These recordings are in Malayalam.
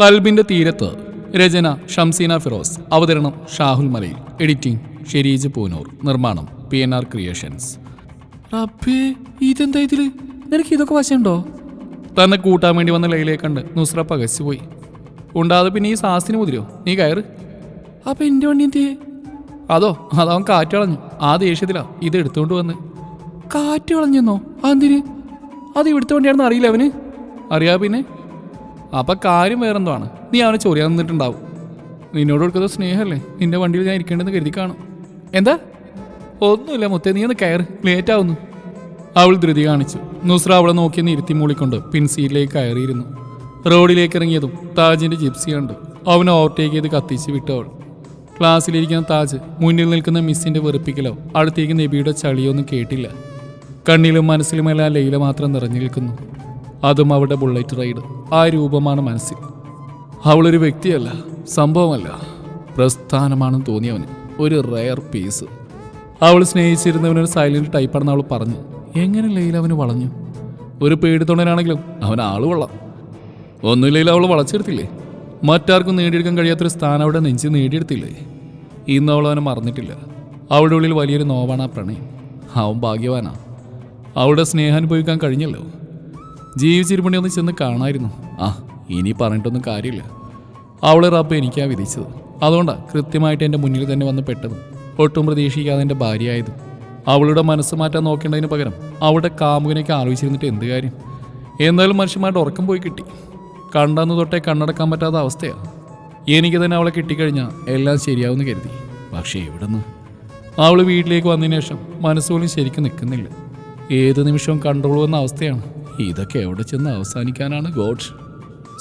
കൽബിന്റെ തീരത്ത് രചന ഷംസീന ഫിറോസ് അവതരണം ഷാഹുൽ മലയിൽ. എഡിറ്റിംഗ് ഷെരീജ് പൂനൂർ. നിർമ്മാണം പി എൻ ആർ ക്രിയേഷൻസ്. റബ്ബേ ഇതെന്താ ഇതിൽ? നിനക്ക് ഇതൊക്കെ വശമുണ്ടോ? തന്നെ കൂട്ടാൻ വേണ്ടി വന്ന ലൈലയെ കണ്ട് നുസ്ര പകച്ചുപോയി ഉണ്ടാതെ പിന്നെ ഈ സാസിന് മുതിരോ? നീ കയറ്. അപ്പൊ എന്റെ വണ്ടി എന്തിയേ അതോ അതവൻ കാറ്റ് കളഞ്ഞു. ആ ദേഷ്യത്തിലാ ഇത് എടുത്തുകൊണ്ട് വന്ന്. കാറ്റ് കളഞ്ഞെന്നോ? അതെന്തിന്? അത് ഇവിടുത്തെ വണ്ടിയാണെന്ന് അറിയില്ല അവന്. അറിയാ പിന്നെ. അപ്പൊ കാര്യം വേറെന്തോ ആണ്. നീ അവനെ ചൊറിയാൻ നിന്നിട്ടുണ്ടാവും. നിന്നോട് കൊടുക്കുന്ന സ്നേഹമല്ലേ നിന്റെ വണ്ടിയിൽ ഞാൻ ഇരിക്കേണ്ടെന്ന് കരുതി കാണും. എന്താ? ഒന്നുമില്ല മുത്തേ നീ ഒന്ന് കയറ്. ലേറ്റ് ആവുന്നു. അവൾ ധൃതി കാണിച്ചു. നുസ്ര അവളെ നോക്കി നിരുത്തി മൂളിക്കൊണ്ട് പിൻസീറ്റിലേക്ക് കയറിയിരുന്നു. റോഡിലേക്ക് ഇറങ്ങിയതും താജിന്റെ ജിപ്സി കണ്ടു. അവനെ ഓവർടേക്ക് ചെയ്ത് കത്തിച്ച് വിട്ടു അവൾ. ക്ലാസ്സിലിരിക്കുന്ന താജ് മുന്നിൽ നിൽക്കുന്ന മിസ്സിന്റെ വെറുപ്പിക്കലോ അടുത്തേക്ക് നബിയുടെ ചളിയോ ഒന്നും കേട്ടില്ല. കണ്ണിലും മനസ്സിലുമെല്ലാം ലൈല മാത്രം നിറഞ്ഞു നിൽക്കുന്നു. അതും അവളുടെ ബുള്ളറ്റ് റൈഡ് ആ രൂപമാണ് മനസ്സിൽ. അവളൊരു വ്യക്തിയല്ല സംഭവമല്ല. പ്രസ്ഥാനമാണെന്ന് തോന്നിയവന് ഒരു റെയർ പീസ് അവൾ സ്നേഹിച്ചിരുന്നവനൊരു സൈലന്റ് ടൈപ്പാണെന്ന് അവൾ പറഞ്ഞു. എങ്ങനെ ലൈല അവന് വളഞ്ഞു? ഒരു പേടിത്തൊണ്ടനാണെങ്കിലും അവൻ ആൾ കൊള്ളാം. ഒന്നുമില്ലെങ്കിൽ അവൾ വളച്ചെടുത്തില്ലേ? മറ്റാർക്കും നേടിയെടുക്കാൻ കഴിയാത്തൊരു സ്ഥാനം അവിടെ നെഞ്ച് നേടിയെടുത്തില്ലേ? ഇന്ന് അവൾ അവനെ മറന്നിട്ടില്ല. അവളുടെ ഉള്ളിൽ വലിയൊരു നോവാണ് ആ പ്രണയം. അവൻ ഭാഗ്യവാനാ. അവളുടെ സ്നേഹം അനുഭവിക്കാൻ കഴിഞ്ഞല്ലോ. ജീവിച്ചിരുപ്പണി ഒന്ന് ചെന്ന് കാണായിരുന്നു. ആ ഇനി പറഞ്ഞിട്ടൊന്നും കാര്യമില്ല. അവളെ റബ്ബ് എനിക്കാ വിധിച്ചത്. അതുകൊണ്ടാ കൃത്യമായിട്ട് എന്റെ മുന്നിൽ തന്നെ വന്ന് പെട്ടത്. ഒട്ടും പ്രതീക്ഷിക്കാതെ എന്റെ ഭാര്യയായത്. അവളുടെ മനസ്സ് മാറ്റാൻ നോക്കേണ്ടതിന് പകരം അവളുടെ കാമുകനൊക്കെ ആലോചിച്ചിരുന്നിട്ട് എന്ത് കാര്യം? എന്നാലും മനുഷ്യന്മാരുടെ ഉറക്കം പോയി കിട്ടി. കണ്ടെന്ന് തൊട്ടേ കണ്ണടക്കാൻ പറ്റാത്ത അവസ്ഥയാണ് എനിക്ക് തന്നെ അവളെ കിട്ടിക്കഴിഞ്ഞാൽ എല്ലാം ശരിയാവുമെന്ന് കരുതി. പക്ഷേ എവിടുന്ന്? അവൾ വീട്ടിലേക്ക് വന്നതിന് ശേഷം മനസ്സുപോലും ശരിക്കും നിൽക്കുന്നില്ല. ഏത് നിമിഷവും കൺട്രോൾ വന്ന അവസ്ഥയാണ്. ഇതൊക്കെ എവിടെ ചെന്ന് അവസാനിക്കാനാണ് ഗോഡ്.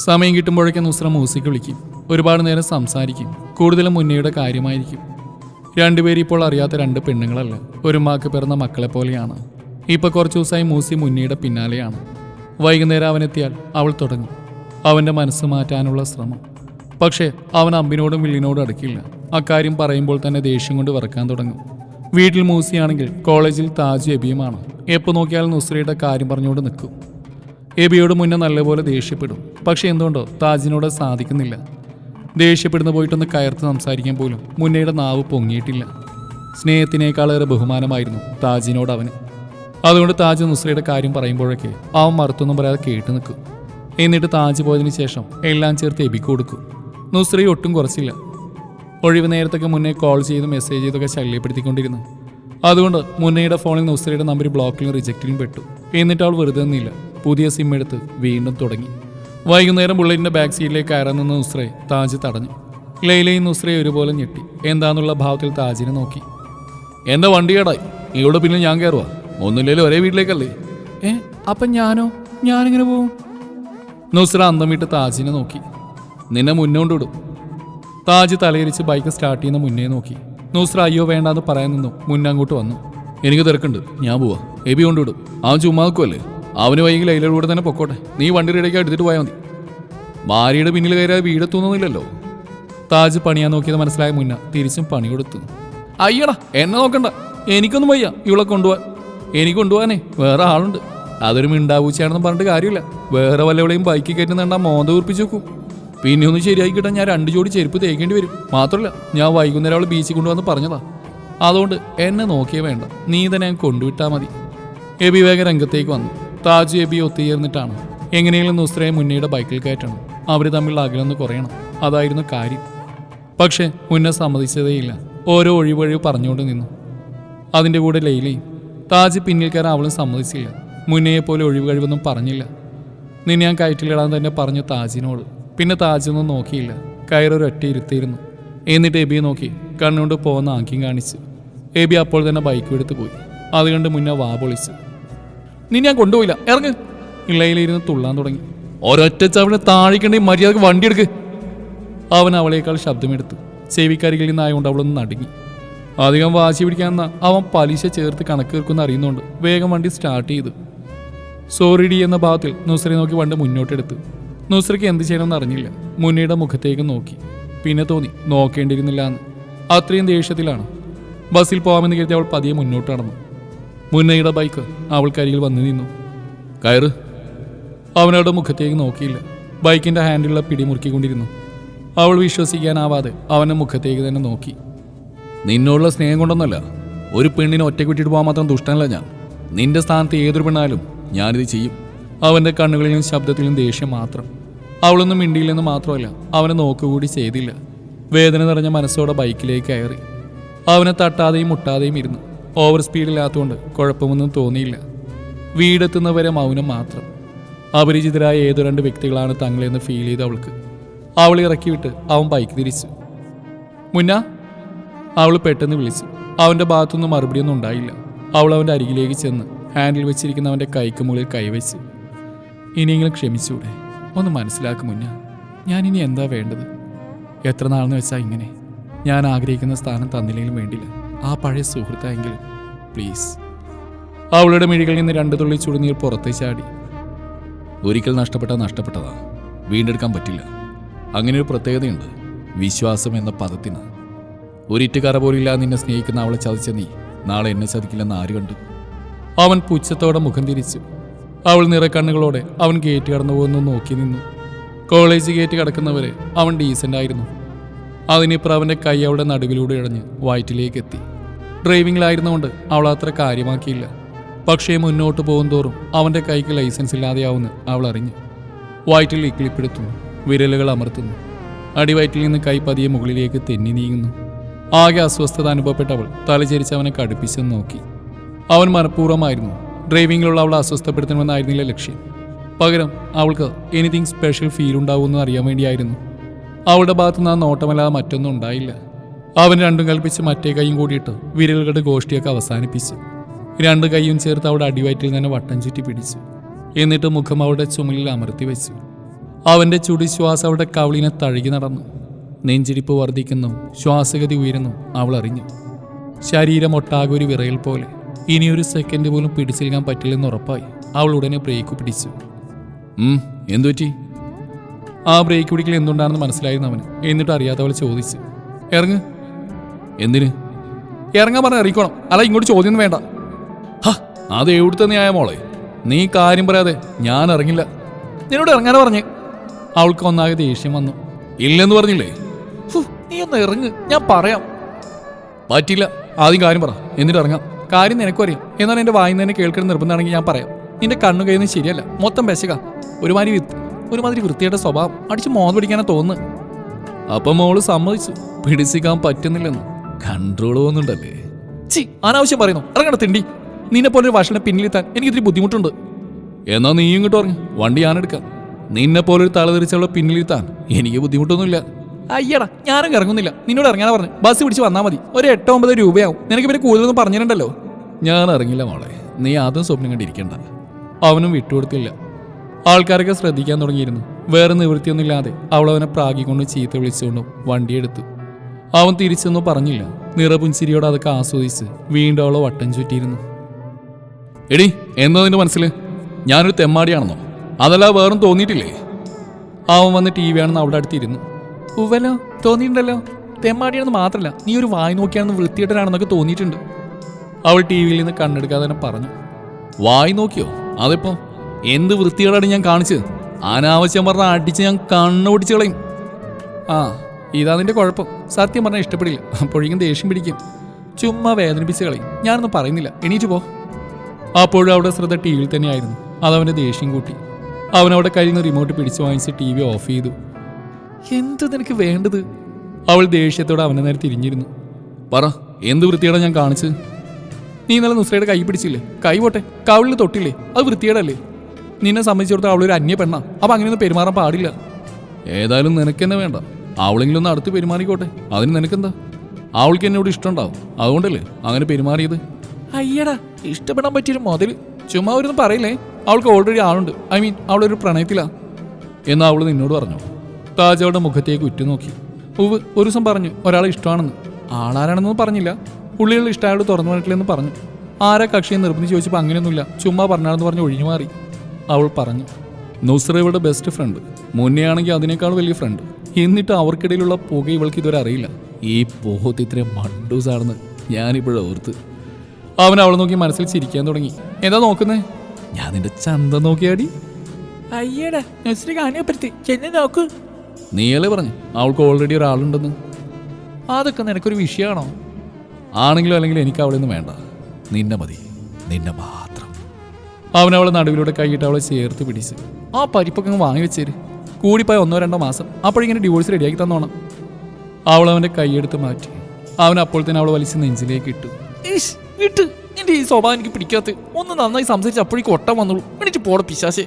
സമയം കിട്ടുമ്പോഴൊക്കെ നുസ്ര മ്യൂസിക് വിളിക്കും. ഒരുപാട് നേരം സംസാരിക്കും. കൂടുതലും മുന്നയുടെ കാര്യമായിരിക്കും. രണ്ടുപേരും ഇപ്പോൾ അറിയാത്ത രണ്ട് പെണ്ണുങ്ങളല്ല. ഒരു മാക്ക് പിറന്ന മക്കളെ പോലെയാണ്. ഇപ്പോൾ കുറച്ച് ദിവസമായി മൂസി മുന്നയുടെ പിന്നാലെയാണ്. വൈകുന്നേരം അവനെത്തിയാൽ അവൾ തുടങ്ങും. അവന്റെ മനസ്സ് മാറ്റാനുള്ള ശ്രമം. പക്ഷേ അവൻ അമ്പിനോടും വില്ലിനോടും അടുക്കില്ല. അക്കാര്യം പറയുമ്പോൾ തന്നെ ദേഷ്യം കൊണ്ട് വിറക്കാൻ തുടങ്ങും. വീട്ടിൽ മൂസിയാണെങ്കിൽ കോളേജിൽ താജ് എബിയുമാണ്. എപ്പോൾ നോക്കിയാലും നുസ്രയുടെ കാര്യം പറഞ്ഞുകൊണ്ട് നിൽക്കും. എബിയോട് മുന്നേ നല്ലപോലെ ദേഷ്യപ്പെടും. പക്ഷെ എന്തുകൊണ്ടോ താജിനോട് സാധിക്കുന്നില്ല. ദേഷ്യപ്പെടുന്ന പോയിട്ടൊന്ന് കയർത്ത് സംസാരിക്കാൻ പോലും മുന്നയുടെ നാവ് പൊങ്ങിയിട്ടില്ല. സ്നേഹത്തിനേക്കാളേറെ ബഹുമാനമായിരുന്നു താജിനോട് അവന്. അതുകൊണ്ട് താജ് നുസ്രയുടെ കാര്യം പറയുമ്പോഴൊക്കെ അവൻ മറുത്തൊന്നും പറയാതെ കേട്ടു നിൽക്കും. എന്നിട്ട് താജ് പോയതിനു ശേഷം എല്ലാം ചേർത്ത് എബിക്ക് കൊടുക്കും. നുസ്രി ഒട്ടും കുറച്ചില്ല. ഒഴിവ് നേരത്തൊക്കെ മുന്നേ കോൾ ചെയ്ത് മെസ്സേജ് ചെയ്തൊക്കെ ശല്യപ്പെടുത്തിക്കൊണ്ടിരുന്നു. അതുകൊണ്ട് മുന്നയുടെ ഫോണിൽ നുസ്രയുടെ നമ്പർ ബ്ലോക്കിലും റിജക്റ്റിലും പെട്ടു. എന്നിട്ട് അവൾ വെറുതെ നിന്നില്ല. പുതിയ സിം എടുത്ത് വീണ്ടും തുടങ്ങി. വൈകുന്നേരം ബുള്ളറ്റിന്റെ ബാക്ക് സീറ്റിലേക്ക് കയറാൻ നിന്ന് നുസ്രയെ താജ് തടഞ്ഞു. ലൈലയും നുസ്രയെ ഒരുപോലെ ഞെട്ടി. എന്താന്നുള്ള ഭാവത്തിൽ താജിനെ നോക്കി. എന്റെ വണ്ടി കേടായി ഇവിടെ പിന്നെ ഞാൻ കയറുക ഒന്നുമില്ലേലും ഒരേ വീട്ടിലേക്കല്ലേ? ഏ അപ്പൊ ഞാനോ? ഞാനിങ്ങനെ പോവും? നുസ്ര അന്തം വിട്ട് താജിനെ നോക്കി. നിന്നെ മുന്നോട്ട് വിടും താജ് തലയിരിച്ച് ബൈക്ക് സ്റ്റാർട്ട് ചെയ്യുന്ന മുന്നേ നോക്കി. നുസ്ര അയ്യോ വേണ്ടാന്ന് പറയാൻ നിന്നു. മുന്നങ്ങോട്ട് വന്നു. എനിക്ക് തിരക്കുണ്ട്. ഞാൻ പോവാ. എബി കൊണ്ടുവിടും. ആ ചുമ്മാക്കുമല്ലേ അവന് വൈകി കൂടെ തന്നെ പൊക്കോട്ടെ. നീ വണ്ടി റെഡിയാക്കി എടുത്തിട്ട് പോയാൽ മതി. ഭാര്യയുടെ പിന്നിൽ കയറിയാൽ വീടെത്തുന്നില്ലല്ലോ താജ് പണിയാൻ നോക്കിയത് മനസ്സിലായ മുന്ന തിരിച്ചും പണി കൊടുത്തു. അയ്യടാ എന്നെ നോക്കണ്ട. എനിക്കൊന്നും വയ്യ ഇവളെ കൊണ്ടുപോവാൻ എനിക്ക് കൊണ്ടുപോകാനേ വേറെ ആളുണ്ട്. അതൊരു മിണ്ടാവൂച്ചയാണെന്ന് പറഞ്ഞിട്ട് കാര്യമില്ല. വേറെ വല്ലവളെയും ബൈക്കിൽ കയറ്റുന്നുണ്ടാ മോന്ത ഉറപ്പിച്ചു നോക്കും പിന്നെ ഒന്ന് ശരിയാക്കി കിട്ടാൻ ഞാൻ രണ്ട് ജോഡി ചെരുപ്പ് തേക്കേണ്ടി വരും. മാത്രമല്ല ഞാൻ വൈകുന്നേരം അവൾ ബീച്ചിൽ കൊണ്ടുവന്ന് പറഞ്ഞതാ. അതുകൊണ്ട് എന്നെ നോക്കിയേ വേണ്ട. നീ തന്നെ ഞാൻ കൊണ്ടുവിട്ടാൽ മതി. എബിവേഗ രംഗത്തേക്ക് വന്നു. താജ് എബി ഒത്തുചേർന്നിട്ടാണ്. എങ്ങനെയെങ്കിലും നുസ്രയെ മുന്നയുടെ ബൈക്കിൽ കയറ്റണം. അവർ തമ്മിൽ അകലൊന്ന് കുറയണം. അതായിരുന്നു കാര്യം. പക്ഷെ മുന്ന സമ്മതിച്ചതേയില്ല. ഓരോ ഒഴിവഴിവ് പറഞ്ഞുകൊണ്ട് നിന്നു. അതിന്റെ കൂടെ ലൈലയും താജ് പിന്നിൽ കയറാൻ അവളും സമ്മതിച്ചില്ല. മുന്നയെ പോലെ ഒഴിവ് കഴിവൊന്നും പറഞ്ഞില്ല. നിന്നെ ഞാൻ കയറ്റിലിടാൻ തന്നെ പറഞ്ഞു താജിനോട്. പിന്നെ താജൊന്നും നോക്കിയില്ല. കയറൊരൊറ്റ ഇരുത്തിയിരുന്നു. എന്നിട്ട് എബിയെ നോക്കി കണ്ണുകൊണ്ട് പോകുന്ന ആക്കിയും കാണിച്ചു. എബി അപ്പോൾ തന്നെ ബൈക്ക് എടുത്ത് പോയി. അതുകൊണ്ട് കണ്ട് മുന്നേ വാ പൊളിച്ചു. നീ ഞാൻ കൊണ്ടുപോയില്ല. ഇറങ്ങ്. ഇളയിലിരുന്ന് തുള്ളാൻ തുടങ്ങി. ഒരൊറ്റ ചവിടെ താഴിക്കണ്ടി മര്യാദയ്ക്ക് വണ്ടി എടുക്ക് അവൻ അവളേക്കാൾ ശബ്ദമെടുത്തു. ചെവിക്കരികിൽ നിന്നായതുകൊണ്ട് അവളൊന്ന് നടുങ്ങി. അധികം വാശി പിടിക്കാമെന്ന അവൻ പലിശ ചേർത്ത് കണക്ക് തീർക്കുന്ന അറിയുന്നുണ്ട് വേഗം വണ്ടി സ്റ്റാർട്ട് ചെയ്തു. സോറിഡി എന്ന ഭാഗത്തിൽ നുസ്രി നോക്കി വണ്ടി മുന്നോട്ടെടുത്തു. നുസ്രയ്ക്ക് എന്ത് ചെയ്യണമെന്ന് അറിഞ്ഞില്ല. മുന്നയുടെ മുഖത്തേക്ക് നോക്കി. പിന്നെ തോന്നി നോക്കേണ്ടിയിരുന്നില്ല എന്ന് അത്രയും ദേഷ്യത്തിലാണ്. ബസ്സിൽ പോകാമെന്ന് കരുതി അവൾ പതിയെ മുന്നോട്ട് നടന്നു. മുന്നയുടെ ബൈക്ക് അവൾക്കരികിൽ വന്നു നിന്നു. കയറ്. അവനവളുടെ മുഖത്തേക്ക് നോക്കിയില്ല. ബൈക്കിന്റെ ഹാൻഡിലുള്ള പിടിമുറുക്കിക്കൊണ്ടിരുന്നു അവൾ വിശ്വസിക്കാനാവാതെ അവന്റെ മുഖത്തേക്ക് തന്നെ നോക്കി. നിന്നോടുള്ള സ്നേഹം കൊണ്ടൊന്നല്ല. ഒരു പെണ്ണിനെ ഒറ്റയ്ക്ക് വിട്ടിട്ട് പോകാൻ മാത്രം ദുഷ്ടനല്ല ഞാൻ. നിന്റെ സ്ഥാനത്ത് ഏതൊരു പെണ്ണാലും ഞാനിത് ചെയ്യും. അവന്റെ കണ്ണുകളിലും ശബ്ദത്തിലും ദേഷ്യം മാത്രം. അവളൊന്നും മിണ്ടിയില്ലെന്ന് മാത്രമല്ല അവനെ നോക്കുകൂടി ചെയ്തില്ല. വേദന നിറഞ്ഞ മനസ്സോടെ ബൈക്കിലേക്ക് കയറി. അവനെ തട്ടാതെയും മുട്ടാതെയും ഇരുന്നു. ഓവർ സ്പീഡില്ലാത്തതുകൊണ്ട് കുഴപ്പമൊന്നും തോന്നിയില്ല. വീടെത്തുന്നവരെ മൗനം മാത്രം. അപരിചിതരായ ഏതോ രണ്ട് വ്യക്തികളാണ് തങ്ങളെന്ന് ഫീൽ ചെയ്ത് അവൾക്ക്. അവൾ ഇറക്കിവിട്ട് അവൻ ബൈക്ക് തിരിച്ചു. മുന്ന അവൾ പെട്ടെന്ന് വിളിച്ചു. അവന്റെ ഭാഗത്തുനിന്ന് മറുപടിയൊന്നും ഉണ്ടായില്ല. അവൾ അവന്റെ അരികിലേക്ക് ചെന്ന് ഹാൻഡിൽ വെച്ചിരിക്കുന്ന അവന്റെ കൈക്ക് മുകളിൽ കൈവച്ച്. ഇനിയെങ്കിലും ക്ഷമിച്ചൂടെ? ഒന്ന് മനസ്സിലാക്കും മുന്ന ഞാൻ ഇനി എന്താ വേണ്ടത്? എത്ര നാളെന്ന് വെച്ചാൽ ഇങ്ങനെ? ഞാൻ ആഗ്രഹിക്കുന്ന സ്ഥാനം തന്നില്ലെങ്കിലും വേണ്ടില്ല. ആ പഴയ സുഹൃത്തായെങ്കിലും പ്ലീസ്. അവളുടെ മിഴികളിൽ നിന്ന് രണ്ടു തുള്ളി ചുടുനീർ പുറത്തേ ചാടി. ഒരിക്കൽ നഷ്ടപ്പെട്ട നഷ്ടപ്പെട്ടതാ വീണ്ടെടുക്കാൻ പറ്റില്ല. അങ്ങനെ ഒരു പ്രത്യേകതയുണ്ട്. വിശ്വാസം എന്ന പദത്തിന്. ഒരിറ്റുകാര പോലില്ലാതെ നിന്നെ സ്നേഹിക്കുന്ന അവളെ ചതിച്ച നീ നാളെ എന്നെ ചതിക്കില്ലെന്ന് ആര് കണ്ടു? അവൻ പുച്ഛത്തോടെ മുഖം തിരിച്ചു. അവൾ നിറക്കണ്ണുകളോടെ അവൻ ഗേറ്റ് കടന്നു പോകുന്നു നോക്കി നിന്നു. കോളേജ് ഗേറ്റ് കടക്കുന്നവരെ അവൻ ഡീസന്റ് ആയിരുന്നു. അതിനിപ്പുറം അവന്റെ കൈ അവളുടെ നടുവിലൂടെ ഇഴഞ്ഞ് വയറ്റിലേക്ക് എത്തി ഡ്രൈവിംഗിലായിരുന്നുകൊണ്ട് അവൾ അത്ര കാര്യമാക്കിയില്ല. പക്ഷേ മുന്നോട്ട് പോകും തോറും അവന്റെ കൈക്ക് ലൈസൻസ് ഇല്ലാതെയാവുമെന്ന് അവൾ അറിഞ്ഞു. വയറ്റിൽ ഇക്കിളിപ്പെടുത്തുന്നു വിരലുകൾ അമർത്തുന്നു. അടിവയറ്റിൽ നിന്ന് കൈ പതിയെ മുകളിലേക്ക് തെന്നി നീങ്ങുന്നു. ആകെ അസ്വസ്ഥത അനുഭവപ്പെട്ടവൾ തലചരിച്ച് അവനെ കടുപ്പിച്ചെന്ന് നോക്കി. അവൻ മനഃപൂർവമായിരുന്നു ഡ്രൈവിംഗിലുള്ള അവളെ അസ്വസ്ഥപ്പെടുത്തണമെന്നായിരുന്നില്ല ലക്ഷ്യം. പകരം അവൾക്ക് എനിത്തിങ് സ്പെഷ്യൽ ഫീൽ ഉണ്ടാവുമെന്ന് അറിയാൻ വേണ്ടിയായിരുന്നു അവളുടെ ഭാഗത്തുനിന്ന് ആ നോട്ടമല്ലാതെ മറ്റൊന്നും ഉണ്ടായില്ല. അവൻ രണ്ടും കൽപ്പിച്ച് മറ്റേ കൈയും കൂടിയിട്ട് വിരലുകളുടെ ഗോഷ്ടിയൊക്കെ അവസാനിപ്പിച്ചു. രണ്ട് കൈയും ചേർത്ത് അവളുടെ അടിവയറ്റിൽ തന്നെ വട്ടം ചുറ്റി പിടിച്ചു. എന്നിട്ട് മുഖം അവളുടെ ചുമലിൽ അമർത്തി വെച്ചു. അവന്റെ ചുടി ശ്വാസം അവളുടെ കവളിനെ തഴുകി നടന്നു. നെഞ്ചിരിപ്പ് വർദ്ധിക്കുന്നു ശ്വാസഗതി ഉയരുന്നു അവൾ അറിഞ്ഞു. ശരീരം ഒട്ടാകെ ഒരു വിറയൽ പോലെ. ഇനിയൊരു സെക്കൻഡ് പോലും പിടിച്ചിരിക്കാൻ പറ്റില്ലെന്ന് ഉറപ്പായി. അവൾ ഉടനെ ബ്രേക്ക് പിടിച്ചു. എന്തുപറ്റി? ആ ബ്രേക്ക് പിടിക്കൽ എന്തുണ്ടാണെന്ന് മനസ്സിലായിരുന്നു അവന്. എന്നിട്ട് അറിയാത്ത പോലെ ചോദിച്ച്. ഇറങ്ങ്. എന്തിന്? ഇറങ്ങാൻ പറഞ്ഞ ഇറങ്ങിക്കോണം. അല്ല ഇങ്ങോട്ട് ചോദ്യം വേണ്ട. അത് എവിടുത്തെ ന്യായ മോളെ? നീ കാര്യം പറയാതെ ഞാൻ ഇറങ്ങില്ല. നിന്നോട് ഇറങ്ങാനാ പറഞ്ഞേ. അവൾക്ക് ഒന്നാകെ ദേഷ്യം വന്നു. ഇല്ലെന്ന് പറഞ്ഞില്ലേ? നീ ഒന്ന് ഇറങ്ങ്. ഞാൻ പറയാം. പറ്റില്ല. ആദ്യം കാര്യം പറ. എന്നിട്ട് ഇറങ്ങാം. കാര്യം നിനക്കും അറിയാം. എന്നാൽ എന്റെ വായിന്ന് തന്നെ കേൾക്കുന്ന നിർബന്ധമാണെങ്കിൽ ഞാൻ പറയാം. നിന്റെ കണ്ണു കഴിയുന്നത് ശരിയല്ല. മൊത്തം പെശക. ഒരുമാതിരി വിത്ത്. ഒരുമാതിരി വൃത്തിയുടെ സ്വഭാവം അടിച്ച് മോന്ന് പിടിക്കാനാ തോന്നുന്നു. അപ്പൊ മോൾ സമ്മതിച്ചു. പിടിച്ചിക്കാൻ പറ്റുന്നില്ലെന്ന്. കൺട്രോൾ പോകുന്നുണ്ടല്ലേ? ചി അനാവശ്യം പറയുന്നു. ഇറങ്ങണ തിണ്ടി. നിന്നെ പോലെ ഒരു വഷളെ പിന്നിലെത്താൻ എനിക്ക് ഇത്തിരി ബുദ്ധിമുട്ടുണ്ട്. എന്നാ നീ ഇങ്ങോട്ട് പറഞ്ഞു വണ്ടി ഞാനെടുക്കാം. നിന്നെ പോലെ ഒരു തലതെറിച്ചവളെ പിന്നിലിരുത്താൻ എനിക്ക് ബുദ്ധിമുട്ടൊന്നുമില്ല. അയ്യടാ ഞാനും ഇറങ്ങുന്നില്ല നിന്നോട് ഇറങ്ങാൻ പറഞ്ഞു. ബസ് പിടിച്ച് വന്നാൽ മതി. ഒരു എട്ടോ ഒമ്പത് രൂപയാവും. നിനക്ക് പിന്നെ കൂടുതലൊന്നും പറഞ്ഞിട്ടുണ്ടല്ലോ ഞാൻ ഇറങ്ങില്ല മോളെ. നീ ആദ്യം സ്വപ്നം കണ്ടിരിക്കണ്ട. അവനും വിട്ടുകൊടുത്തില്ല. ആൾക്കാരൊക്കെ ശ്രദ്ധിക്കാൻ തുടങ്ങിയിരുന്നു. വേറെ നിവൃത്തിയൊന്നുമില്ലാതെ അവൾ അവനെ പ്രാഗിക്കൊണ്ട് ചീത്ത വിളിച്ചുകൊണ്ടും വണ്ടിയെടുത്തു അവൻ തിരിച്ചൊന്നും പറഞ്ഞില്ല. നിറപുഞ്ചിരിയോട് അതൊക്കെ ആസ്വദിച്ച് വീണ്ടും അവളെ വട്ടം ചുറ്റിയിരുന്നു. എടി എന്താ നിന്റെ മനസ്സിൽ ഞാനൊരു തെമ്മാടിയാണെന്നോ? അതല്ല വേറും തോന്നിയിട്ടില്ലേ? അവൻ വന്ന് ടി വി ആണെന്ന് അവിടെ അടുത്തിരുന്നു ഉവലോ തോന്നിയിട്ടുണ്ടല്ലോ. തെമ്മാടിയാണെന്ന് മാത്രമല്ല നീ ഒരു വായി നോക്കിയാണെന്ന് വൃത്തിയിട്ടനാണെന്നൊക്കെ തോന്നിയിട്ടുണ്ട്. അവൾ ടി വിയിൽ നിന്ന് കണ്ണെടുക്കാതെ തന്നെ പറഞ്ഞു. വായി നോക്കിയോ? അതിപ്പോ? എന്ത് വൃത്തികേടാണ് ഞാൻ കാണിച്ചത്? അനാവശ്യം പറഞ്ഞ അടിച്ച് ഞാൻ കണ്ണു കളയും. ആ ഇതാ കുഴപ്പം. സത്യം പറഞ്ഞാൽ ഇഷ്ടപ്പെടില്ല. അപ്പോഴേക്കും ദേഷ്യം പിടിക്കും. ചുമ്മാ വേദനിപ്പിച്ച് കളയും. ഞാനൊന്നും പറയുന്നില്ല. എണീറ്റ് പോ. അപ്പോഴും അവിടെ ശ്രദ്ധ ടി വിയിൽ തന്നെയായിരുന്നു. അതവന്റെ ദേഷ്യം കൂട്ടി. അവനവിടെ കയ്യിൽ നിന്ന് റിമോട്ട് പിടിച്ചു വാങ്ങിച്ച് ടി വി ഓഫ് ചെയ്തു. എന്ത് നിനക്ക് വേണ്ടത്? അവൾ ദേഷ്യത്തോടെ അവനെ നേരെ തിരിഞ്ഞിരുന്നു. പറ എന്ത് വൃത്തിയോടെ ഞാൻ കാണിച്ചത്? നീ ഇന്നലെ നുസ്രയുടെ കൈ പിടിച്ചില്ലേ? കൈ പോട്ടെ. കവിളിൽ തൊട്ടില്ലേ? അത് വൃത്തിയേടല്ലേ നിന്നെ സംബന്ധിച്ചിടത്തോളം അവളൊരു അന്യ പെണ്ണാ അപ്പൊ അങ്ങനെയൊന്നും പെരുമാറാൻ പാടില്ല. ഏതായാലും നിനക്കെന്നെ വേണ്ട. അവളെങ്കിലും ഒന്ന് അടുത്ത് പെരുമാറിക്കോട്ടെ. അതിന് നിനക്കെന്താ? അവൾക്ക് എന്നോട് ഇഷ്ടമുണ്ടാവും. അതുകൊണ്ടല്ലേ അങ്ങനെ പെരുമാറിയത്? അയ്യടാ ഇഷ്ടപ്പെടാൻ പറ്റിയൊരു മുതൽ ചുമ്മാ ഒരു പറയില്ലേ? അവൾക്ക് ഓൾറെഡി ആളുണ്ട്. ഐ മീൻ അവളൊരു പ്രണയത്തിലാ. എന്ന് അവൾ നിന്നോട് പറഞ്ഞു? താജ് അവളുടെ മുഖത്തേക്ക് ഉറ്റുനോക്കി. ഉവ് ഒരു ദിവസം പറഞ്ഞു ഒരാളെ ഇഷ്ടമാണെന്ന്. ആളാരാണെന്നൊന്നും പറഞ്ഞില്ല. പുള്ളികളുടെ ഇഷ്ടം അയാൾ തുറന്നു പറഞ്ഞിട്ടില്ലെന്ന് പറഞ്ഞു. ആരാ കക്ഷിയെ നിർബന്ധിച്ച് ചോദിച്ചപ്പോൾ അങ്ങനെയൊന്നുമില്ല. ചുമ്മാ പറഞ്ഞാണെന്ന് പറഞ്ഞ് ഒഴിഞ്ഞു മാറി അവൾ പറഞ്ഞു നുസ്രയുടെ ബെസ്റ്റ് ഫ്രണ്ട് മുന്നെയാണെങ്കിൽ അതിനേക്കാൾ വലിയ ഫ്രണ്ട് എന്നിട്ട് അവർക്കിടയിലുള്ള പുക ഇവൾക്ക് ഇതുവരെ അറിയില്ല. ഈ പോഹത്ത് ഇത്ര മണ്ടൂസാണെന്ന് ഞാനിപ്പോഴും ഓർത്ത്. അവൻ അവളെ നോക്കി മനസ്സിൽ ചിരിക്കാൻ തുടങ്ങി. എന്താ നോക്കുന്നേ? ഞാൻ നിന്റെ ചന്ത നോക്കിയാടി. അയ്യടാ നസ്രി കാണിയപ്പുറത്ത് ചെന്ന് നോക്കൂ. നീയല്ലേ പറഞ്ഞു? അവൾക്ക് ഓൾറെഡി ഒരാളുണ്ടെന്ന്. അതൊക്കെ നിനക്കൊരു വിഷയമാണോ? ആണെങ്കിലും അല്ലെങ്കിൽ എനിക്ക് അവളിൽ നിന്ന് വേണ്ട. നിന്നെ മതി. നിന്നെ മാത്രം. അവൻ അവളെ നടുവിലൂടെ കൈയിട്ട് അവളെ ചേർത്ത് പിടിച്ച്. ആ പരിപ്പൊക്കെ അങ്ങ് വാങ്ങി വെച്ചേര്. കൂടിപ്പോയ ഒന്നോ രണ്ടോ മാസം അപ്പോഴിങ്ങനെ ഡിവോഴ്സ് റെഡിയാക്കി തന്നോണം. അവൾ അവന്റെ കൈയെടുത്ത് മാറ്റി. അവൻ അപ്പോൾ തന്നെ അവൾ വലിച്ച് നെഞ്ചിലേക്ക് ഇട്ടു. ഇട്ട്. എന്റെ ഈ സ്വഭാവം എനിക്ക് പിടിക്കാത്ത. ഒന്ന് നന്നായി സംസാരിച്ച് അപ്പോഴേക്ക് ഒട്ടം വന്നോളൂ. എനിക്ക് പോടെ പിശാശേ.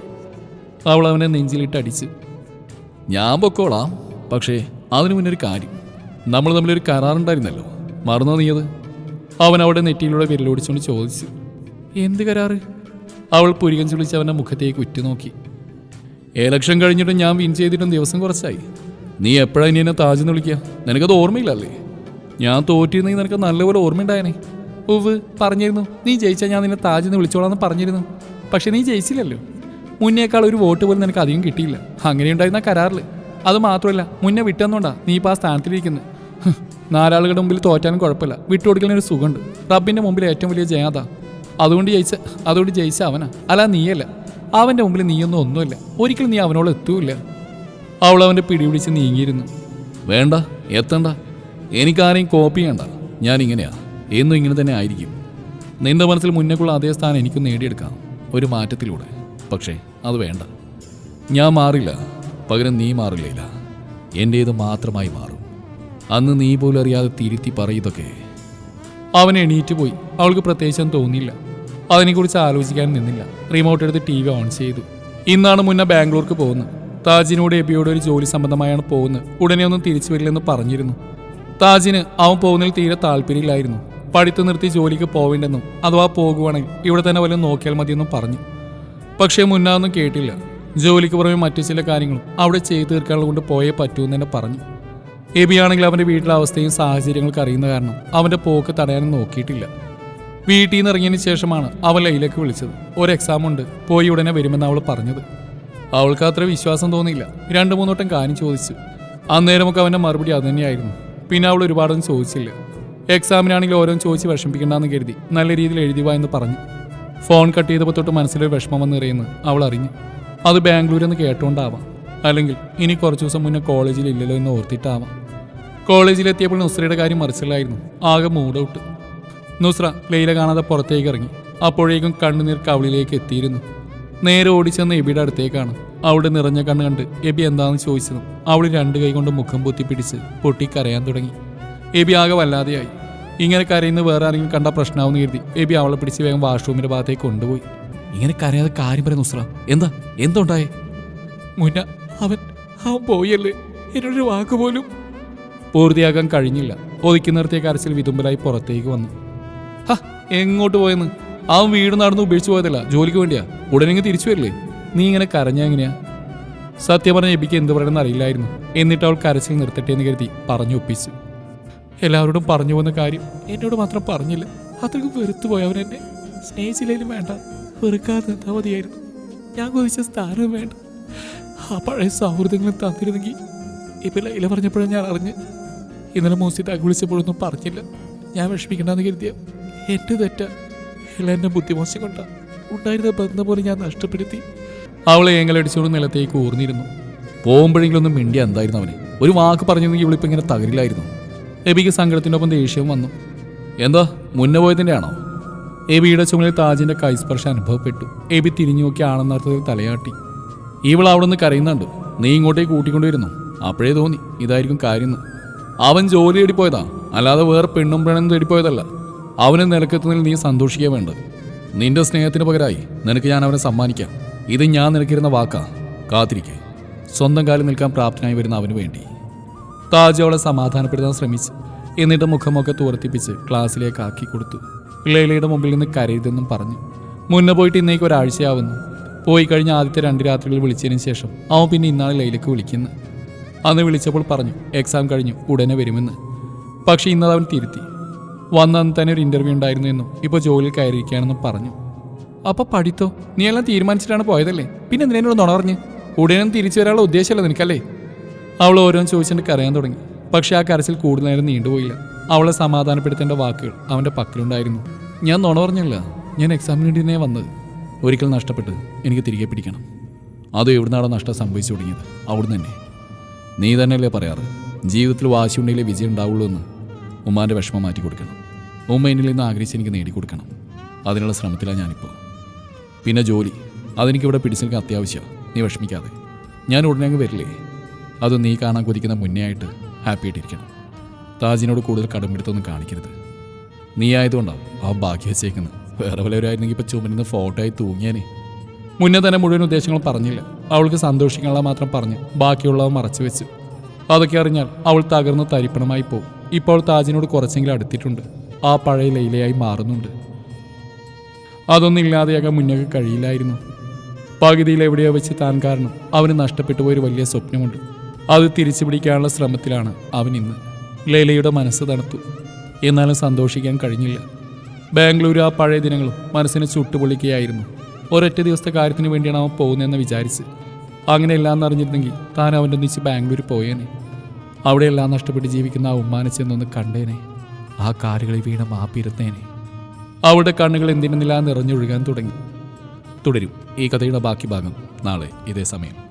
അവൾ അവനെ നെഞ്ചിലിട്ട് അടിച്ച്. ഞാൻ പൊക്കോളാം. പക്ഷേ അതിനു മുന്നേ ഒരു കാര്യം. നമ്മൾ തമ്മിലൊരു കരാറുണ്ടായിരുന്നല്ലോ മറന്നോ നീയത് അവൻ അവിടെ നെറ്റിയിലൂടെ വിരലോടിച്ചുകൊണ്ട് ചോദിച്ചു. എന്ത് കരാറ്? അവൾ പുരികം ചുളിച്ച് അവന്റെ മുഖത്തേക്ക് ഉറ്റുനോക്കി. ഏലക്ഷം കഴിഞ്ഞിട്ട് ഞാൻ വിൻ ചെയ്തിട്ടും ദിവസം കുറച്ചായി. നീ എപ്പോഴാണ് ഇനി എന്നെ താജ് വിളിക്കുക നിനക്കത് ഓർമ്മയില്ലല്ലേ? ഞാൻ തോറ്റിരുന്നെങ്കിൽ നിനക്ക് നല്ലപോലെ ഓർമ്മയുണ്ടായനെ ഉവ് പറഞ്ഞിരുന്നു. നീ ജയിച്ചാൽ ഞാൻ നിന്നെ താജ് എന്ന് വിളിച്ചോളാന്ന് പറഞ്ഞിരുന്നു. പക്ഷെ നീ ജയിച്ചില്ലല്ലോ. മുന്നേക്കാൾ ഒരു വോട്ട് പോലും നിനക്ക് അധികം കിട്ടിയില്ല. അങ്ങനെ ഉണ്ടായിരുന്ന കരാറിൽ അത് മാത്രമല്ല മുന്നേ വിട്ടെന്നുകൊണ്ടാ നീ ഇപ്പോൾ ആ സ്ഥാനത്തിലിരിക്കുന്നത് നാലാളുകളുടെ മുമ്പിൽ തോറ്റാനും കുഴപ്പമില്ല. വിട്ടുകൊടുക്കലിനൊരു സുഖമുണ്ട്. റബ്ബിന്റെ മുമ്പിൽ ഏറ്റവും വലിയ ജയാതാ. അതുകൊണ്ട് ജയിച്ച അതുകൊണ്ട് ജയിച്ച അവനാ. അല്ല നീയല്ല. അവന്റെ മുമ്പിൽ നീയൊന്നും ഒന്നുമില്ല. ഒരിക്കലും നീ അവനോട് എത്തൂല്ല. അവൾ അവന്റെ പിടിപിടിച്ച് നീങ്ങിയിരുന്നു. വേണ്ട എത്തണ്ട. എനിക്കാരെയും കോപ്പി ചെയ്യണ്ട. ഞാൻ ഇങ്ങനെയാ എന്നും ഇങ്ങനെ തന്നെ ആയിരിക്കും. നിന്റെ മനസ്സിൽ മുന്നേക്കുള്ള അതേ സ്ഥാനം എനിക്ക് നേടിയെടുക്കാം. ഒരു മാറ്റത്തിലൂടെ. പക്ഷേ അത് വേണ്ട. ഞാൻ മാറില്ല. പകരം നീ മാറില്ല എന്റേത് മാത്രമായി മാറും. അന്ന് നീ പോലും അറിയാതെ തിരുത്തി പറയതൊക്കെ. അവൻ എണീറ്റ് പോയി. അവൾക്ക് പ്രത്യേകിച്ചൊന്നും തോന്നിയില്ല. അതിനെക്കുറിച്ച് ആലോചിക്കാൻ നിന്നില്ല. റിമോട്ട് എടുത്ത് ടി വി ഓൺ ചെയ്തു. ഇന്നാണ് മുന്നേ ബാംഗ്ലൂർക്ക് പോകുന്നത്. താജിനോട് എബിയോട് ഒരു ജോലി സംബന്ധമായാണ് പോകുന്നത്. ഉടനെ ഒന്നും തിരിച്ചു വരില്ലെന്ന് പറഞ്ഞിരുന്നു. താജിന് അവൻ പോകുന്നതിൽ തീരെ താല്പര്യമില്ലായിരുന്നു. പഠിത്തം നിർത്തി ജോലിക്ക് പോവേണ്ടെന്നും അഥവാ പോകുവാണെങ്കിൽ ഇവിടെ തന്നെ വല്ലതും നോക്കിയാൽ മതിയെന്നും പറഞ്ഞു. പക്ഷേ മുന്നാ ഒന്നും കേട്ടില്ല. ജോലിക്ക് പുറമെ മറ്റു ചില കാര്യങ്ങളും അവിടെ ചെയ്തു തീർക്കാനുള്ള കൊണ്ട് പോയേ പറ്റൂ എന്ന് തന്നെ പറഞ്ഞു. എബി ആണെങ്കിൽ അവന്റെ വീട്ടിലെ അവസ്ഥയും സാഹചര്യങ്ങൾക്ക് അറിയുന്ന കാരണം അവന്റെ പോക്ക് തടയാനും നോക്കിയിട്ടില്ല. വീട്ടിൽ നിന്ന് ഇറങ്ങിയതിന് ശേഷമാണ് അവൻ ലൈലക്ക് വിളിച്ചത്. ഒരു എക്സാം ഉണ്ട്. പോയി ഉടനെ വരുമെന്ന് അവൾ പറഞ്ഞത്. അവൾക്ക് അത്ര വിശ്വാസം തോന്നിയില്ല. രണ്ടു മൂന്നോട്ടം കാര്യം ചോദിച്ചു. അന്നേരമൊക്കെ അവന്റെ മറുപടി അതുതന്നെയായിരുന്നു. പിന്നെ അവൾ ഒരുപാടൊന്നും ചോദിച്ചില്ല. എക്സാമിനാണെങ്കിൽ ഓരോന്ന് ചോദിച്ച് വിഷമിപ്പിക്കണ്ടെന്ന് കരുതി നല്ല രീതിയിൽ എഴുതി വാ എന്ന് പറഞ്ഞു. ഫോൺ കട്ട് ചെയ്തപ്പോൾ തൊട്ട് മനസ്സിലൊരു വിഷമം വന്ന് എറിയുന്നത് അവൾ അറിഞ്ഞു. അത് ബാംഗ്ലൂരിൽ നിന്ന് കേട്ടുകൊണ്ടാവാം അല്ലെങ്കിൽ ഇനി കുറച്ച് ദിവസം മുന്നേ കോളേജിൽ ഇല്ലല്ലോ എന്ന് ഓർത്തിട്ടാവാം. കോളേജിലെത്തിയപ്പോൾ നുസ്രയുടെ കാര്യം മറിച്ചില്ലായിരുന്നു. ആകെ മൂഡൌട്ട് നുസ്ര ലൈല കാണാതെ പുറത്തേക്ക് ഇറങ്ങി. അപ്പോഴേക്കും കണ്ണുനീർ കവിളിലേക്ക് എത്തിയിരുന്നു. നേരെ ഓടിച്ചെന്ന് എബിയുടെ അടുത്തേക്കാണ്. അവിടെ നിറഞ്ഞ കണ്ണ് കണ്ട് എബി എന്താണെന്ന് ചോദിച്ചതും അവൾ രണ്ട് കൈ കൊണ്ട് മുഖം പൊത്തി പിടിച്ച് പൊട്ടി കരയാൻ തുടങ്ങി. എബി ആകെ വല്ലാതെയായി. ഇങ്ങനെ കരയുന്ന വേറെ ആരെങ്കിലും കണ്ട പ്രശ്നമാവെന്ന് കരുതി എബി അവളെ പിടിച്ച് വേഗം വാഷ്റൂമിന്റെ ഭാഗത്തേക്ക് കൊണ്ടുപോയി. ഇങ്ങനെ കരയാതെ കാര്യം പറയാം നുസ്ര. എന്താ? എന്തുണ്ടായി? മുന്ന അവൻ അവൻ പോയല്ലേ? എന്നൊരു വാക്ക് പോലും. പൂർത്തിയാക്കാൻ കഴിഞ്ഞില്ല. ഒതുക്കി നിർത്തിയ കരച്ചിൽ വിതുമ്പലായി പുറത്തേക്ക് വന്നു. എങ്ങോട്ട് പോയെന്ന്? അവൻ വീട് നടന്ന് ഉപേക്ഷിച്ച് പോയതല്ല ജോലിക്ക് വേണ്ടിയാ. ഉടനെ തിരിച്ചു വരില്ലേ? നീ ഇങ്ങനെ കരഞ്ഞ എങ്ങനെയാ? സത്യം പറഞ്ഞ എബിക്ക് എന്ത് പറയണമെന്ന് അറിയില്ലായിരുന്നു. എന്നിട്ട് അവൾ കരച്ചിൽ നിർത്തട്ടെ എന്ന് കരുതി പറഞ്ഞു ഒപ്പിച്ചു. എല്ലാവരോടും പറഞ്ഞു പോകുന്ന കാര്യം എന്നോട് മാത്രം പറഞ്ഞില്ല. അത്രയ്ക്ക് വെറുത്തു പോയവൻ എന്നെ. സ്നേഹിച്ചില്ലെങ്കിലും വേണ്ട. വെറുക്കാതെ നിന്നാ മതിയായിരുന്നു. ഞാൻ കൊതിച്ച സ്ഥാനവും വേണ്ട. ആ പഴയ സൗഹൃദങ്ങളും തന്നിരുന്നെങ്കിൽ ഇപ്പം ലൈല പറഞ്ഞപ്പോഴും ഞാൻ അറിഞ്ഞ്. ഇന്നലെ മൂസി താക്ക് വിളിച്ചപ്പോഴൊന്നും പറഞ്ഞില്ല. ഞാൻ വിഷമിക്കണ്ടെന്ന് കരുതിയ. എന്റെ തെറ്റ. എന്റെ ബുദ്ധിമോശം കൊണ്ട. ഉണ്ടായിരുന്ന ബന്ധം പോലെ ഞാൻ നഷ്ടപ്പെടുത്തി. അവളെ ഏങ്ങലടിച്ചുകൊണ്ട് നിലത്തേക്ക് ഊർന്നിരുന്നു. പോകുമ്പോഴെങ്കിലും ഒന്നും മിണ്ടി എന്തായിരുന്നു അവനെ? ഒരു വാക്ക് പറഞ്ഞെങ്കിൽ ഇവളിപ്പോൾ ഇങ്ങനെ തകരില്ലായിരുന്നു. എബിക്ക് സങ്കടത്തിനൊപ്പം ദേഷ്യവും വന്നു. എന്താ മുന്നേ പോയതിന്റെ ആണോ എബിയുടെ ചുമലിൽ താജിന്റെ കൈസ്പർശം അനുഭവപ്പെട്ടു. എബി തിരിഞ്ഞു നോക്കി ആണെന്നർത്ഥത്തിൽ തലയാട്ടി. ഇവൾ അവിടെ നിന്ന് കരയുന്നുണ്ട്. നീ ഇങ്ങോട്ടേക്ക് കൂട്ടിക്കൊണ്ടുവരുന്നു. അപ്പോഴേ തോന്നി ഇതായിരിക്കും കാര്യം അവൻ ജോലി തേടിപ്പോയതാ. അല്ലാതെ വേറെ പെണ്ണും പ്രണയം തേടിപ്പോയതല്ല. അവന് നിലക്കെത്തുന്നതിൽ നീ സന്തോഷിക്കുക വേണ്ട നിന്റെ സ്നേഹത്തിന് പകരമായി നിനക്ക് ഞാൻ അവനെ സമ്മാനിക്കാം. ഇത് ഞാൻ നിനക്കിരുന്ന വാക്കാ. കാത്തിരിക്കെ. സ്വന്തം കാലിൽ നിൽക്കാൻ പ്രാപ്തനായി വരുന്ന അവന് വേണ്ടി. താജ് അവളെ സമാധാനപ്പെടുത്താൻ ശ്രമിച്ച് എന്നിട്ട് മുഖമൊക്കെ തുവർത്തിപ്പിച്ച് ക്ലാസ്സിലേക്ക് ആക്കി കൊടുത്തു. ലൈലയുടെ മുമ്പിൽ നിന്ന് കരയരുതെന്നും പറഞ്ഞു. മുന്നേ പോയിട്ട് ഇന്നേക്ക് ഒരാഴ്ചയാവുന്നു. പോയി കഴിഞ്ഞ ആദ്യത്തെ രണ്ട് രാത്രികൾ വിളിച്ചതിന് ശേഷം അവൻ പിന്നെ ഇന്നാണ് ലൈലക്ക് വിളിക്കുന്നത് അന്ന് വിളിച്ചപ്പോൾ പറഞ്ഞു എക്സാം കഴിഞ്ഞു ഉടനെ വരുമെന്ന്. പക്ഷേ ഇന്നത് അവൻ തിരുത്തി. വന്ന അന്ന് തന്നെ ഒരു ഇന്റർവ്യൂ ഉണ്ടായിരുന്നു എന്നും ഇപ്പോൾ ജോലിയിൽ കയറിയിരിക്കുകയാണെന്നും പറഞ്ഞു. അപ്പൊ പഠിത്തോ? നീ എല്ലാം തീരുമാനിച്ചിട്ടാണ് പോയതല്ലേ? പിന്നെ എന്തിനോട് നുണ പറഞ്ഞ് ഉടനെ തിരിച്ചു വരാനുള്ള ഉദ്ദേശമല്ല നിനക്കല്ലേ? അവൾ ഓരോന്ന് ചോദിച്ചിട്ട് കരയാൻ തുടങ്ങി. പക്ഷെ ആ കരച്ചിൽ കൂടുതൽ നേരം നീണ്ടുപോയില്ല. അവളെ സമാധാനപ്പെടുത്തേണ്ട വാക്കുകൾ അവന്റെ പക്കലുണ്ടായിരുന്നു. ഞാൻ നുണ പറഞ്ഞല്ല ഞാൻ എക്സാമിന് വേണ്ടി തന്നെ വന്നത്. ഒരിക്കൽ നഷ്ടപ്പെട്ട് എനിക്ക് തിരികെ പിടിക്കണം. അതും എവിടുന്നാണോ നഷ്ടം സംഭവിച്ചു തുടങ്ങിയത്. അവിടുന്ന് തന്നെ. നീ തന്നെയല്ലേ പറയാറ്? ജീവിതത്തിൽ വാശിയുണ്ടെങ്കിലേ വിജയം ഉണ്ടാവുള്ളൂ എന്ന്. ഉമ്മാന്റെ വിഷമം മാറ്റി കൊടുക്കണം. ഉമ്മ എന്നിൽ നിന്ന് ആഗ്രഹിച്ച് എനിക്ക് നേടിക്കൊടുക്കണം അതിനുള്ള ശ്രമത്തിലാണ് ഞാനിപ്പോൾ പിന്നെ ജോലി. അതെനിക്കിവിടെ പിടിച്ചു നിൽക്കാൻ അത്യാവശ്യമാണ് നീ വിഷമിക്കാതെ. ഞാൻ ഉടനെ അങ്ങ് വരില്ലേ? അത് നീ കാണാൻ കൊതിക്കുന്ന മുന്നേ ആയിട്ട് ഹാപ്പി ആയിട്ടിരിക്കണം. താജിനോട് കൂടുതൽ കടമെടുത്തൊന്നും കാണിക്കരുത്. നീ ആയതുകൊണ്ടാവും ആ ബാക്കി വെച്ചേക്കുന്നത് വേറെ വല്ലവരായിരുന്നെങ്കിൽ ഇപ്പോൾ ചുമരുന്ന് ഫോട്ടോ ആയി തൂങ്ങിയാനേ. മുന്നേ തന്നെ മുഴുവൻ ഉദ്ദേശങ്ങളും പറഞ്ഞില്ല. അവൾക്ക് സന്തോഷിക്കാനുള്ള മാത്രം പറഞ്ഞ് ബാക്കിയുള്ളവ മറച്ചു വെച്ചു അതൊക്കെ അറിഞ്ഞാൽ അവൾ തകർന്ന് തരിപ്പണമായി പോകും ഇപ്പോൾ താജിനോട് കുറച്ചെങ്കിലും അടുത്തിട്ടുണ്ട്. ആ പഴയ ലൈലയായി മാറുന്നുണ്ട്. അതൊന്നും ഇല്ലാതെയാകാൻ മുന്നേക്ക് കഴിയില്ലായിരുന്നു. പകുതിയിൽ എവിടെയോ വെച്ച് താൻ കാരണം അവന് നഷ്ടപ്പെട്ടു പോയൊരു വലിയ സ്വപ്നമുണ്ട്. അത് തിരിച്ചു പിടിക്കാനുള്ള ശ്രമത്തിലാണ് അവൻ ഇന്ന്. ലൈലയുടെ മനസ്സ് തണുത്തു. എന്നാലും സന്തോഷിക്കാൻ കഴിഞ്ഞില്ല. ബാംഗ്ലൂർ ആ പഴയ ദിനങ്ങളും മനസ്സിനെ ചുട്ടുപൊളിക്കുകയായിരുന്നു ഒരൊറ്റ ദിവസത്തെ കാര്യത്തിന് വേണ്ടിയാണ് അവൻ പോകുന്നതെന്ന് വിചാരിച്ച്. അങ്ങനെ എല്ലാം അറിഞ്ഞിരുന്നെങ്കിൽ താൻ അവന്റെ ഒന്നിച്ച് ബാംഗ്ലൂർ പോയേനെ. അവിടെ എല്ലാം നഷ്ടപ്പെട്ട് ജീവിക്കുന്ന ആ ഉമ്മാനെ ചെന്നൊന്ന് കണ്ടേനെ. ആ കാലുകളിൽ വീണ മാപ്പിരുന്നേനെ. അവളുടെ കണ്ണുകൾ എന്തിനെന്നില്ലാ നിറഞ്ഞൊഴുകാൻ തുടങ്ങി. തുടരും ഈ കഥയുടെ ബാക്കി ഭാഗം നാളെ ഇതേ സമയം.